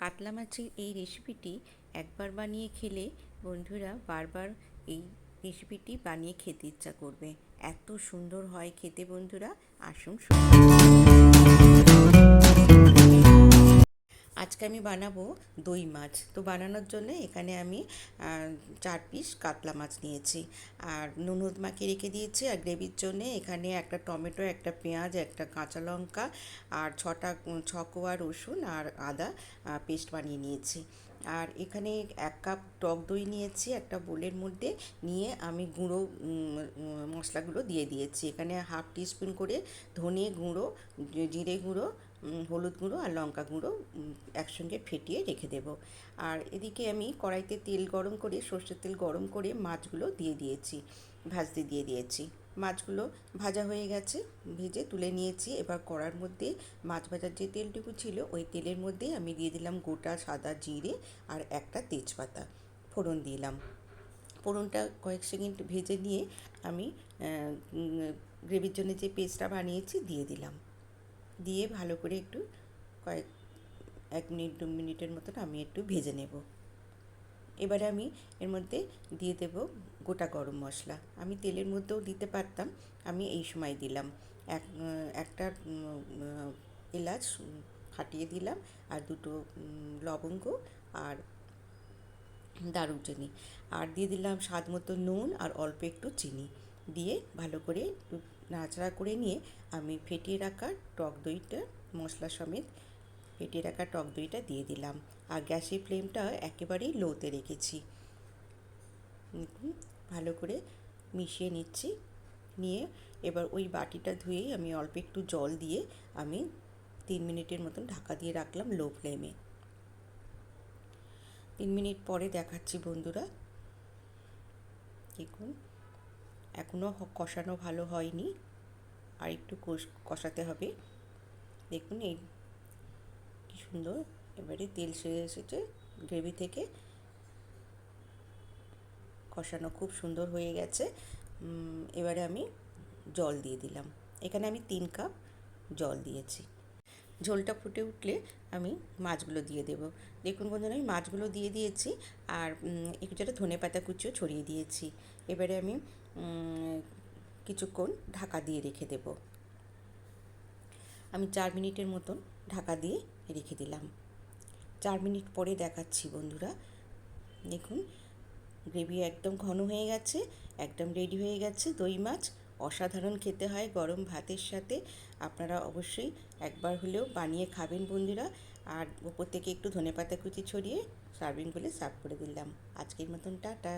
কাতলা মাছের এই রেসিপিটি একবার বানিয়ে খেলে বন্ধুরা বারবার এই রেসিপিটি বানিয়ে খেতে ইচ্ছা করবে। এত সুন্দর হয় খেতে বন্ধুরা, আসুন আজকে আমি বানাবো দই মাছ। তো বানানোর জন্য এখানে আমি চার পিস কাতলা মাছ নিয়েছি। আর নুন হলুদ মাখিয়ে রেখে দিয়েছি। আর গ্রেভির জন্য এখানে একটা টমেটো, একটা পেঁয়াজ, একটা কাঁচা লঙ্কা, আর ছটা ছকোয়া রসুন আর আদা পেস্ট বানিয়ে নিয়েছি। আর এখানে এক কাপ টক দই নিয়েছি, একটা বোলের মধ্যে নিয়ে আমি গুঁড়ো মশলাগুলো দিয়ে দিয়েছি। এখানে হাফ টিস্পুন করে ধনে গুঁড়ো, জিরে গুঁড়ো হলুদ গুঁড়ো আর লঙ্কা গুঁড়ো একসঙ্গে ফেটিয়ে রেখে দেব। আর এদিকে আমি কড়াইতে তেল গরম করে, সর্ষের তেল গরম করে মাছগুলো দিয়ে দিয়েছি। ভাজতে দিয়ে দিয়েছি। মাছগুলো ভাজা হয়ে গেছে, ভেজে তুলে নিয়েছি। এবার কড়ার মধ্যে মাছ ভাজার যে তেলটুকু ছিল, ওই তেলের মধ্যে আমি দিয়ে দিলাম গোটা সাদা জিরে আর একটা তেজপাতা। ফোড়ন দিলাম। ফোড়নটা কয়েক সেকেন্ড ভেজে নিয়ে আমি গ্রেভির জন্য যে পেস্টটা বানিয়েছি দিয়ে দিলাম। দিয়ে ভালো করে একটু কয়েক, এক মিনিট, দু মিনিটের মতন আমি একটু ভেজে নেব। এবারে আমি এর মধ্যে দিয়ে দেব গোটা গরম মশলা। আমি তেলের মধ্যেও দিতে পারতাম, আমি এই সময় দিলাম। এক, একটা এলাচ ফাটিয়ে দিলাম আর দুটো লবঙ্গ আর দারুচিনি। আর দিয়ে দিলাম স্বাদ মতো নুন আর অল্প একটু চিনি। দিয়ে ভালো করে নাড়াচাড়া করে নিয়ে আমি ফেটিয়ে রাখা টক দইটা মশলা সমেত ফেটিয়ে রাখা টক দইটা দিয়ে দিলাম আর গ্যাসের ফ্লেমটা একেবারেই লোতে রেখেছি। ভালো করে মিশিয়ে নিচ্ছি। নিয়ে এবার ওই বাটিটা ধুয়েই আমি অল্প একটু জল দিয়ে আমি তিন মিনিটের মতন ঢাকা দিয়ে রাখলাম লো ফ্লেমে। তিন মিনিট পরে দেখাচ্ছি বন্ধুরা। দেখুন এখনও কষানো ভালো হয়নি। আর একটু কষ- কষাতে হবে। দেখুন, এই সুন্দর। এবারে তেল সেরে এসেছে গ্রেভি থেকে। কষানো খুব সুন্দর হয়ে গেছে। এবারে আমি জল দিয়ে দিলাম। এখানে আমি তিন কাপ জল দিয়েছি। ঝোলটা ফুটে উঠলে আমি মাছগুলো দিয়ে দেবো। দেখুন বন্ধুরা, আমি মাছগুলো দিয়ে দিয়েছি আর যেটা ধনে পাতা কুচিও ছড়িয়ে দিয়েছি। এবারে আমি কিছুক্ষণ ঢাকা দিয়ে রেখে দেব। আমি চার মিনিটের মতন ঢাকা দিয়ে রেখে দিলাম। চার মিনিট পরে দেখাচ্ছি বন্ধুরা। দেখুন, গ্রেভি একদম ঘন হয়ে গেছে, একদম রেডি হয়ে গেছে। দই মাছ অসাধারণ খেতে হয় গরম ভাতের সাথে। আপনারা অবশ্যই একবার হলেও বানিয়ে খাবেন বন্ধুরা। আর ওপর থেকে একটু ধনেপাতা কুচি ছড়িয়ে সার্ভিং করে সার্ভ করে দিলাম। আজকের মতন, টাটা।